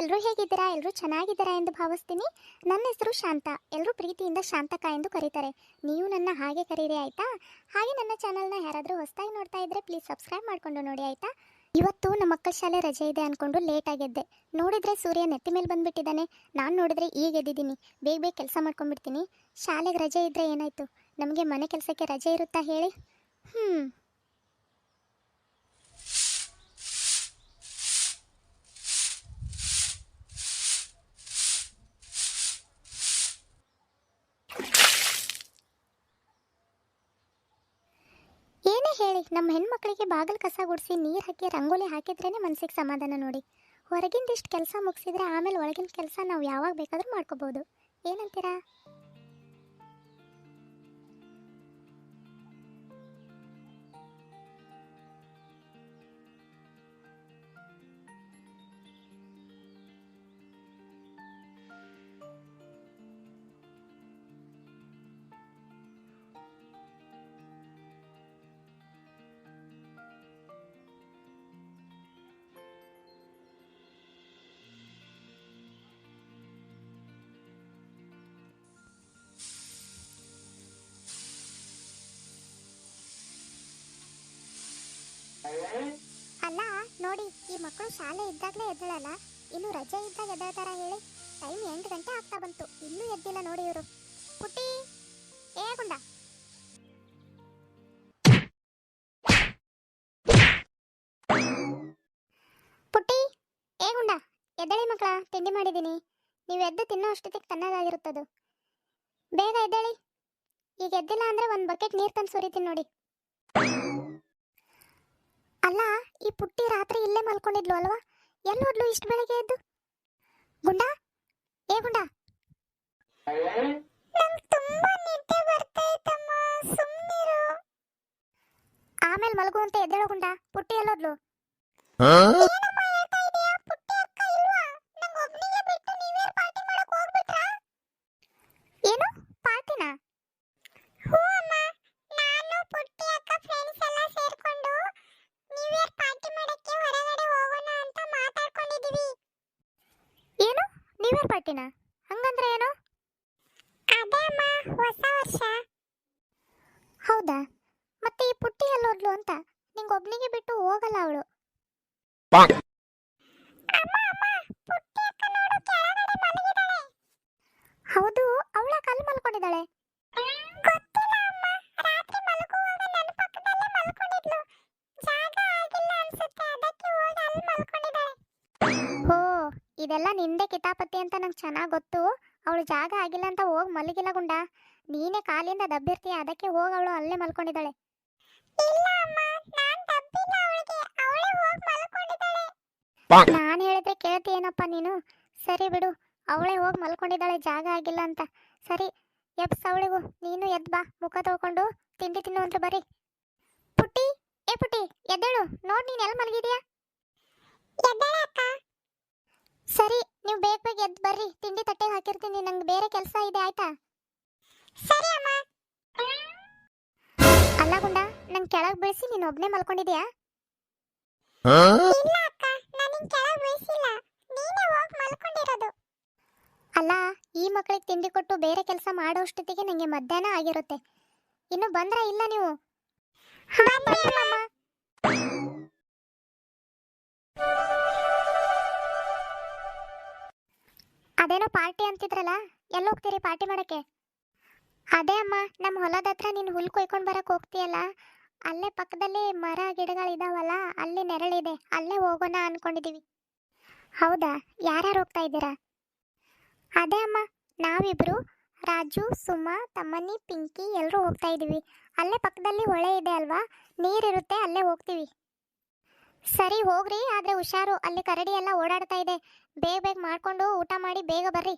ಎಲ್ಲರೂ ಹೇಗಿದ್ದೀರಾ? ಎಲ್ಲರೂ ಚೆನ್ನಾಗಿದ್ದೀರಾ ಎಂದು ಭಾವಿಸ್ತೀನಿ. ನನ್ನ ಹೆಸರು ಶಾಂತ. ಎಲ್ಲರೂ ಪ್ರೀತಿಯಿಂದ ಶಾಂತಕ ಎಂದು ಕರೀತಾರೆ. ನೀವು ನನ್ನ ಹಾಗೆ ಕರೀರಿ ಆಯಿತಾ? ಹಾಗೆ ನನ್ನ ಚಾನಲ್ನ ಯಾರಾದರೂ ಹೊಸದಾಗಿ ನೋಡ್ತಾ ಇದ್ದರೆ ಪ್ಲೀಸ್ ಸಬ್ಸ್ಕ್ರೈಬ್ ಮಾಡಿಕೊಂಡು ನೋಡಿ ಆಯಿತಾ? ಇವತ್ತು ನಮ್ಮ ಮಕ್ಕಳ ಶಾಲೆ ರಜೆ ಇದೆ ಅಂದ್ಕೊಂಡು ಲೇಟ್ ಆಗಿದ್ದೆ. ನೋಡಿದರೆ ಸೂರ್ಯ ನೆತ್ತಿ ಮೇಲೆ ಬಂದುಬಿಟ್ಟಿದ್ದಾನೆ. ನಾನು ನೋಡಿದ್ರೆ ಈಗ ಎದ್ದಿದ್ದೀನಿ. ಬೇಗ ಬೇಗ ಕೆಲಸ ಮಾಡ್ಕೊಂಡ್ಬಿಡ್ತೀನಿ. ಶಾಲೆಗೆ ರಜೆ ಇದ್ದರೆ ಏನಾಯಿತು? ನಮಗೆ ಮನೆ ಕೆಲಸಕ್ಕೆ ರಜೆ ಇರುತ್ತಾ ಹೇಳಿ? ಹ್ಞೂ ಏನೇ ಹೇಳಿ ನಮ್ಮ ಹೆಣ್ಮಕ್ಳಿಗೆ ಬಾಗಿಲು ಕಸ ಗುಡಿಸಿ, ನೀರು ಹಾಕಿ, ರಂಗೋಲಿ ಹಾಕಿದ್ರೇ ಮನಸ್ಸಿಗೆ ಸಮಾಧಾನ ನೋಡಿ. ಹೊರಗಿಂದಿಷ್ಟು ಕೆಲಸ ಮುಗಿಸಿದ್ರೆ ಆಮೇಲೆ ಒಳಗಿನ ಕೆಲಸ ನಾವು ಯಾವಾಗ ಬೇಕಾದರೂ ಮಾಡ್ಕೋಬೋದು. ಏನಂತೀರಾ? ಅಲ್ಲ, ನೋಡಿ, ಈ ಮಕ್ಕಳು ಶಾಲೆ ಇದ್ದಾಗಲೇ ಎದ್ದಳಲ್ಲ. ಇನ್ನು ರಜೆ ಇದ್ದಾಗ ಎದ್ದೇಳ್ತಾರ ಹೇಳಿ? ಟೈಮ್ ಎಂಟು ಗಂಟೆ ಆಗ್ತಾ ಬಂತು. ಇನ್ನೂ ಎದ್ದಿಲ್ಲ ನೋಡಿ ಇವರು. ಪುಟ್ಟಿ, ಏ ಗುಂಡ. ಪುಟ್ಟಿ, ಏ ಗುಂಡ. ಎದ್ದೇಳಿ ಮಕ್ಕಳ, ತಿಂಡಿ ಮಾಡಿದ್ದೀನಿ. ನೀವು ಎದ್ದು ತಿನ್ನೋ ಅಷ್ಟೊತ್ತಿಗೆ ತನ್ನದಾಗಿರುತ್ತದು ಬೇಗ ಎದ್ದೇಳಿ. ಈಗ ಎದ್ದಿಲ್ಲ ಅಂದ್ರೆ ಒಂದು ಬಕೆಟ್ ನೀರು ತಂದು ಸುರಿತೀನಿ ನೋಡಿ. ಅಲ್ಲ ಈ ಪುಟ್ಟಿ ರಾತ್ರಿ ಇಲ್ಲೇ ಮಲ್ಕೊಂಡಿದ್ಲು ಅಲ್ವಾ ಎಲ್ಲಿ ಹೋದ್ಲು ಇಷ್ಟು ಬೆಳಗ್ಗೆ ಎದ್ದು ಗುಂಡ ಏ ಗುಂಡ ನಂಗ್ ತುಂಬಾ ನಿದ್ದೆ ಬರ್ತಾ ಐತಮ್ಮ ಸುಮ್ಮನಿರು ಆಮೇಲೆ ಮಲಗು ಅಂತ ಎದ್ದೇಳೋ ಗುಂಡ ಪುಟ್ಟಿ ಎಲ್ಲೋದ್ಲು ಪಾರ್ಟಿನ ಹಂಗಂದ್ರೆ ಏನು? ಅದೇ ಅಮ್ಮ ಹೊಸ ವರ್ಷ. ಹೌದಾ? ಮತ್ತೆ ಈ ಪುಟ್ಟಿ ಎಲ್ಲೋದ್ಲು ಅಂತ ನಿಂಗೆ ಒಬ್ನಿಗೆ ಬಿಟ್ಟು ಹೋಗಲ್ಲ ಅವಳು. Bonk. ಅಮ್ಮ ಅಮ್ಮ ಪುಟ್ಟಿ ನೋಡು ಕೆಳಗಡೆ ಮಲಗಿದಾಳೆ ಹೌದು ಅವಳ ಕಲ್ ಮಲ್ಕೊಂಡಿದ್ದಾಳೆ. ಇದೆಲ್ಲ ನಿಂದೆ ಕಿತಾಪತಿ ಅಂತ ನಂಗೆ ಚೆನ್ನಾಗಿ ಗೊತ್ತು. ಅವಳು ಜಾಗ ಆಗಿಲ್ಲ ಅಂತ ಹೋಗಿ ಮಲಗಿಲ್ಲ ಗುಂಡ. ನೀನೇ ಕಾಲಿಂದ ದಬ್ಬಿರ್ತೀಯ? ಅದಕ್ಕೆ ಹೋಗಿ ಅವಳು ಅಲ್ಲೇ ಮಲ್ಕೊಂಡಿದ್ದಾಳೆ. ಇಲ್ಲ ಅಮ್ಮ ನಾನು ದಬ್ಬಿಲ್ಲ ಅವಳಿಗೆ ಅವಳೇ ಹೋಗಿ ಮಲ್ಕೊಂಡಿದ್ದಾಳೆ. ನಾನು ಹೇಳಿದ್ರೆ ಕೇಳ್ತೀಯೇನಪ್ಪ ನೀನು? ಸರಿ ಬಿಡು ಅವಳೇ ಹೋಗಿ ಮಲ್ಕೊಂಡಿದ್ದಾಳೆ ಜಾಗ ಆಗಿಲ್ಲ ಅಂತ. ಸರಿ ಎಬ್ಸ್ ಅವಳಿಗೂ. ನೀನು ಎದ್ ಬಾ ಮುಖ ತೊಳ್ಕೊಂಡು ತಿಂಡಿ ತಿನ್ನು ಅಂತ ಬರೀ ಪುಟ್ಟಿ ಏ ಪುಟ್ಟಿ ಎದ್ದೇಳು. ನೋಡ್ ನೀನ್ ಎಲ್ಲಿ ಮಲಗಿದ್ಯಾ? ಸರಿ ನೀವು ಬೇಗ ಬೇಗ ಎದ್ದು ಬರ್ರಿ. ತಿಂಡಿ ತಟ್ಟೆಗೆ ಹಾಕಿರ್ತೀನಿ ನಂಗೆ ಬೇರೆ ಕೆಲಸ ಇದೆ ಆಯ್ತಾ? ಸರಿ ಅಮ್ಮ. ಅಲ್ಲ ಗುಂಡ ನಂಗೆ ಕೆಳಗೆ ಬೀಳಿಸಿ ನೀನು ಒಬ್ನೇ ಮಲ್ಕೊಂಡಿದ್ಯಾ? ಇಲ್ಲ ಅಕ್ಕ ನಾನು ಕೆಳಗೆ ಬೀಳಿಸಿಲ್ಲ. ನೀನೇ ಹೋಗಿ ಮಲ್ಕೊಂಡಿರೋದು. ಅಲ್ಲ ಈ ಮಕ್ಕಳಿಗೆ ತಿಂಡಿ ಕೊಟ್ಟು ಬೇರೆ ಕೆಲಸ ಮಾಡೋಷ್ಟೊತ್ತಿಗೆ ನನಗೆ ಮಧ್ಯಾಹ್ನ ಆಗಿರುತ್ತೆ. ಇನ್ನು ಬಂದ್ರ ಇಲ್ಲ ನೀವು? ಪಾರ್ಟಿ ಅಂತಿದ್ರಲ್ಲ, ಎಲ್ಲ ಹೋಗ್ತೀರಿ ಪಾರ್ಟಿ ಮಾಡಕ್ಕೆ? ಅದೇ ಅಮ್ಮ, ನಮ್ಮ ಹೊಲದ ಹತ್ರ ನೀನು ಹುಲ್ ಕೊಯ್ಕೊಂಡು ಬರಕ್ಕೆ ಹೋಗ್ತೀಯಲ್ಲ, ಅಲ್ಲೇ ಪಕ್ಕದಲ್ಲಿ ಮರ ಗಿಡಗಳಿದಾವಲ್ಲ ಅಲ್ಲಿ ನೆರಳಿದೆ, ಅಲ್ಲೇ ಹೋಗೋಣ ಅನ್ಕೊಂಡಿದೀವಿ. ಹೌದಾ? ಯಾರ್ಯಾರು ಹೋಗ್ತಾ ಇದ್ದೀರಾ? ಅದೇ ಅಮ್ಮ, ನಾವಿಬ್ರು, ರಾಜು, ಸುಮಾ, ತಮ್ಮನಿ, ಪಿಂಕಿ ಎಲ್ಲರೂ ಹೋಗ್ತಾ ಇದ್ದೀವಿ. ಅಲ್ಲೇ ಪಕ್ಕದಲ್ಲಿ ಹೊಳೆ ಇದೆ ಅಲ್ವಾ, ನೀರಿರುತ್ತೆ, ಅಲ್ಲೇ ಹೋಗ್ತೀವಿ. ಸರಿ, ಹೋಗ್ರಿ, ಆದ್ರೆ ಹುಷಾರು, ಅಲ್ಲಿ ಕರಡಿ ಎಲ್ಲ ಓಡಾಡ್ತಾ ಇದೆ. ಬೇಗ ಬೇಗ ಮಾಡ್ಕೊಂಡು ಊಟ ಮಾಡಿ, ಬೇಗ ಬರ್ರಿ.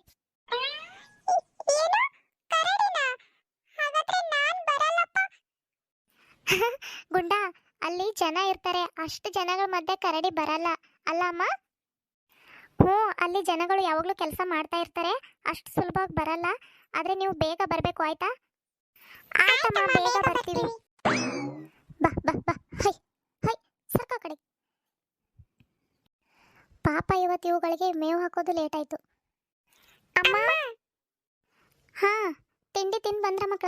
ಗುಂಡ ಅಲ್ಲಿ ಜನ ಇರ್ತಾರೆ. ಅಷ್ಟು ಜನಗಳ ಮಧ್ಯೆ ಕರಡಿ ಬರಲ್ಲ. ಅಲ್ಲ ಅಮ್ಮ? ಹ್ಞೂ ಅಲ್ಲಿ ಜನಗಳು ಯಾವಾಗಲೂ ಕೆಲಸ ಮಾಡ್ತಾ ಇರ್ತಾರೆ. ಅಷ್ಟು ಸುಲಭವಾಗಿ ಬರಲ್ಲ. ಆದ್ರೆ ನೀವು ಬೇಗ ಬರಬೇಕು ಆಯ್ತಾ? ಆಯ್ತಮ್ಮ ಬೇಗ ಬರ್ತೀವಿ. ಬಾ ಬಾ ಬಾ. ಹೈ ಹೈ ಸರ್ಕ ಕಡೆ. ಪಾಪ ಇವತ್ತು ಇವುಗಳಿಗೆ ಮೇವು ಹಾಕೋದು ಲೇಟ್ ಆಯ್ತು. ಅಮ್ಮ. ಹಾ, ತಿಂಡಿ ತಿಂದು ಬಂದ್ರ ಮಕ್ಕಳ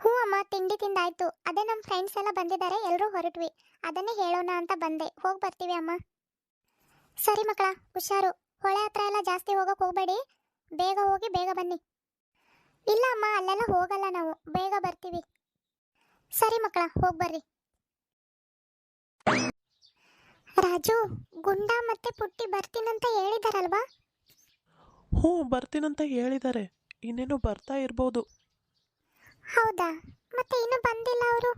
ಹ್ಞೂ ಅಮ್ಮ, ತಿಂಡಿ ತಿಂದಾಯ್ತು. ಅದೇ ನಮ್ಮ ಫ್ರೆಂಡ್ಸ್ ಎಲ್ಲ ಬಂದಿದ್ದಾರೆ ಎಲ್ಲರೂ ಹೊರಟ್ವಿ. ಅದನ್ನೇ ಹೇಳೋಣ ಅಂತ ಬಂದೆ. ಹೋಗಿ ಬರ್ತೀವಿ ಅಮ್ಮ. ಸರಿ ಮಕ್ಕಳ ಹುಷಾರು. ಹೊಳೆ ಹತ್ರ ಎಲ್ಲ ಜಾಸ್ತಿ ಹೋಗಕ್ಕೆ ಹೋಗಬೇಡಿ. ಬೇಗ ಹೋಗಿ, ಬೇಗ ಬನ್ನಿ. ಇಲ್ಲ ಅಮ್ಮ, ಅಲ್ಲೆಲ್ಲ ಹೋಗಲ್ಲ ನಾವು. ಬೇಗ ಬರ್ತೀವಿ. ಸರಿ ಮಕ್ಕಳ ಹೋಗಿ ಬರ್ರಿ. ರಾಜು, ಗುಂಡ ಮತ್ತೆ ಪುಟ್ಟಿ ಬರ್ತೀನಂತ ಹೇಳಿದಾರಲ್ವಾ? ಹ್ಞೂ, ಬರ್ತೀನಂತ ಹೇಳಿದ್ದಾರೆ. ಇನ್ನೇನು ಬರ್ತಾ ಇರ್ಬೋದು. ಹೌದಾ? ಮತ್ತೆ ಇನ್ನು ಬಂದಿಲ್ಲ ಅವರು?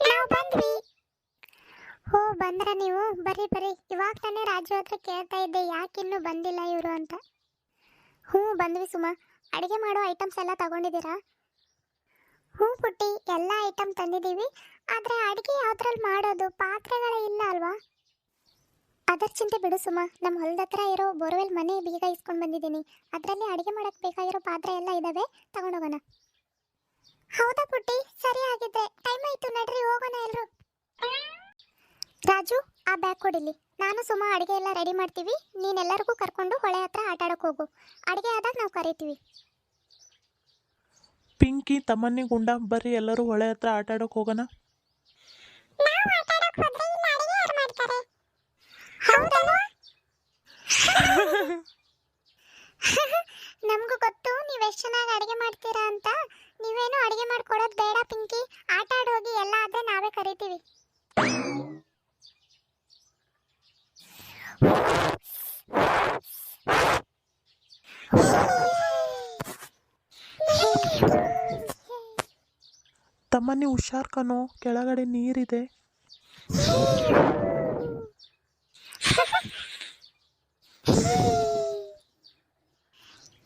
ನಾವು ಬಂದ್ವಿ. ಹೋ, ಬಂದ್ರ ನೀವು? ಬರಿ ಬರಿ ಇವಾಗ ತಾನೇ ರಾಜು ಹತ್ರ ಕೇಳ್ತಾ ಇದ್ದೆ, ಯಾಕೆ ಇನ್ನೂ ಬಂದಿಲ್ಲ ಇವರು ಅಂತ. ಹ್ಞೂ, ಬಂದ್ವಿ ಸುಮಾ. ಅಡುಗೆ ಮಾಡೋ ಐಟಮ್ಸ್ ಎಲ್ಲ ತಗೊಂಡಿದ್ದೀರಾ? ಹ್ಞೂ ಪುಟ್ಟಿ, ಎಲ್ಲ ಐಟಮ್ ತಂದಿದ್ದೀವಿ. ಆದರೆ ಅಡುಗೆ ಯಾವ್ದ್ರಲ್ಲಿ ಮಾಡೋದು? ಪಾತ್ರೆಗಳೇ ಇಲ್ಲ ಅಲ್ವಾ? ಅದರ ಚಿಂತೆ ಬಿಡು ಸುಮ. ನಮ್ಮ ಹೊಲದ ಹತ್ರ ಇರೋ ಬೋರ್ವೆಲ್ ಮನೆ ಬೀಗ ಇಸ್ಕೊಂಡು ಬಂದಿದ್ದೀನಿ. ಅದರಲ್ಲಿ ಅಡುಗೆ ಮಾಡಕ್ಕೆ ಬೇಕಾಗಿರೋ ಪಾತ್ರೆ ಎಲ್ಲ ಇದ್ದಾವೆ ತಗೊಂಡೋಗೋಣ. ಹೌದಾ ಪುಟ್ಟಿ? ಸರಿ ಆಗಿದ್ರೆ ಟೈಮ್ ಆಯ್ತು. ನಡ್ರಿ ಹೋಗೋಣ ಎಲ್ರು. ರಾಜು ಆ ಬ್ಯಾಗ್ ಕೊಡಿಲಿ ನಾನು ಸುಮ ಅಡಿಗೆ ಎಲ್ಲ ರೆಡಿ ಮಾಡ್ತೀವಿ. ನೀನೆಲ್ಲರಿಗೂ ಕರ್ಕೊಂಡು ಹೊಳೆ ಹತ್ರ ಆಟ ಆಡಕ್ಕೆ ಹೋಗು. ಅಡಿಗೆ ಆದಾಗ ನಾವು ಕರಿತೀವಿ. ಪಿಂಕಿ ತಮ್ಮನ್ನಿ ಗುಂಡ ಬರ್ರಿ ಎಲ್ಲರೂ ಹೊಳೆ ಹತ್ರ ಆಟ ಆಡೋಕೆ ಹೋಗೋಣ ನಮಗೂ ಗೊತ್ತು ನೀವು ಎಷ್ಟು ಚೆನ್ನಾಗಿ ಅಡಿಗೆ ಮಾಡ್ತೀರಾ ಅಂತ. ನೀವೇನು ಅಡಿಗೆ ಮಾಡ್ಕೊಡೋದು ಬೇಡ ಪಿಂಕಿ. ಆಟ ಆಡೋಗಿ ಹೋಗಿ ಎಲ್ಲ ಆದ್ರೆ ನಾವೇ ಕರಿತೀವಿ. ತಮ್ಮನ್ನಿ ಹುಷಾರ್ ಕಣೋ. ಕೆಳಗಡೆ ನೀರಿದೆ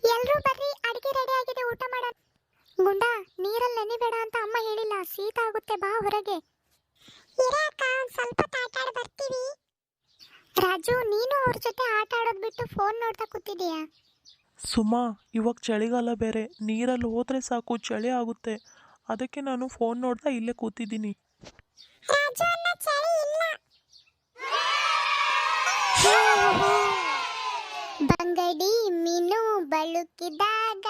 ಎಲ್ರೂ ಬರ್ರಿ ಅಡಿಗೆ ರೆಡಿ ಆಗಿದೆ ಊಟ ಮಾಡೋಣ ಗುಂಡ ನೀರಲ್ಲಿ ನೆನಿಬೇಡ ಅಂತ ಅಮ್ಮ ಹೇಳಿಲ್ಲ ಶೀತ ಆಗುತ್ತೆ ಬಾ ಹೊರಗೆ. ಸ್ವಲ್ಪ ಬರ್ತೀವಿ ರಾಜು ನೀನು ಅವ್ರ ಜೊತೆ ಆಟ ಆಡೋದ್ ಬಿಟ್ಟು ಫೋನ್ ನೋಡ್ತಾ ಕೂತಿದೀಯಾ ಸುಮಾ ಇವಾಗ ಚಳಿಗಾಲ ಬೇರೆ. ನೀರಲ್ಲಿ ಹೋದ್ರೆ ಸಾಕು ಚಳಿ ಆಗುತ್ತೆ. ಅದಕ್ಕೆ ನಾನು ಫೋನ್ ನೋಡ್ತಾ ಇಲ್ಲೇ ಕೂತಿದ್ದೀನಿ. ರಾಜು ಅನ್ನ ಚಳಿ ಇಲ್ಲ. ಬಂಗಡಿ ಮೀನು ಬಳುಕಿದಾಗ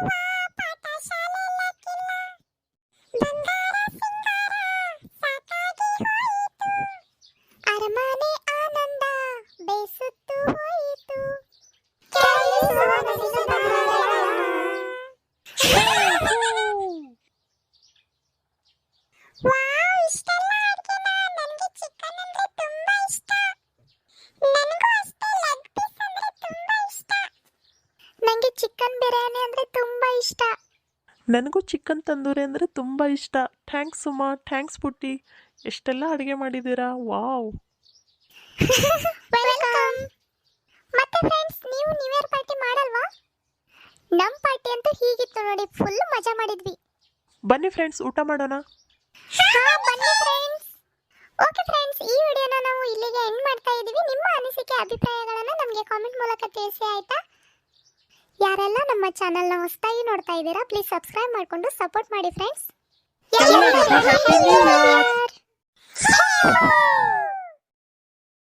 Yeah. ನನಗೂ ಚಿಕನ್ ತಂದೂರಿ ಅಂದರೆ ತುಂಬ ಇಷ್ಟ. ಥ್ಯಾಂಕ್ಸ್ ಸುಮಾ ಥ್ಯಾಂಕ್ಸ್ ಪುಟ್ಟಿ. ಎಷ್ಟೆಲ್ಲ ಅಡುಗೆ ಮಾಡಿದ್ದೀರಾ? ವಾವ್. ವೆಲ್ಕಮ್. ಮತ್ತೆ ಫ್ರೆಂಡ್ಸ್ ನೀವು ನ್ಯೂ ಇಯರ್ ಪಾರ್ಟಿ ಮಾಡಲ್ವಾ? ನಮ್ಮ ಪಾರ್ಟಿ ಅಂತೂ ಹೀಗಿತ್ತು ನೋಡಿ ಫುಲ್ ಮಜಾ ಮಾಡಿದ್ವಿ. ಬನ್ನಿ ಫ್ರೆಂಡ್ಸ್ ಊಟ ಮಾಡೋಣ? ಹಾ ಬನ್ನಿ ಫ್ರೆಂಡ್ಸ್ ಓಕೆ ಫ್ರೆಂಡ್ಸ್ ಈ ವಿಡಿಯೋನ ನಾವು ಇಲ್ಲಿಗೆ ಎಂಡ್ ಮಾಡ್ತಾ ಇದೀವಿ. ನಿಮ್ಮ ಅನಿಸಿಕೆ ಅಭಿಪ್ರಾಯಗಳನ್ನು ನಮಗೆ ಕಾಮೆಂಟ್ ಮೂಲಕ ತಿಳಿಸಿ ಆಯ್ತಾ? ಯಾರೆಲ್ಲ ನಮ್ಮ ಚಾನೆಲ್ನ ಹೊಸದಾಗಿ ನೋಡ್ತಾ ಇದ್ದೀರಾ ಪ್ಲೀಸ್ ಸಬ್ಸ್ಕ್ರೈಬ್ ಮಾಡಿಕೊಂಡು ಸಪೋರ್ಟ್ ಮಾಡಿ ಫ್ರೆಂಡ್ಸ್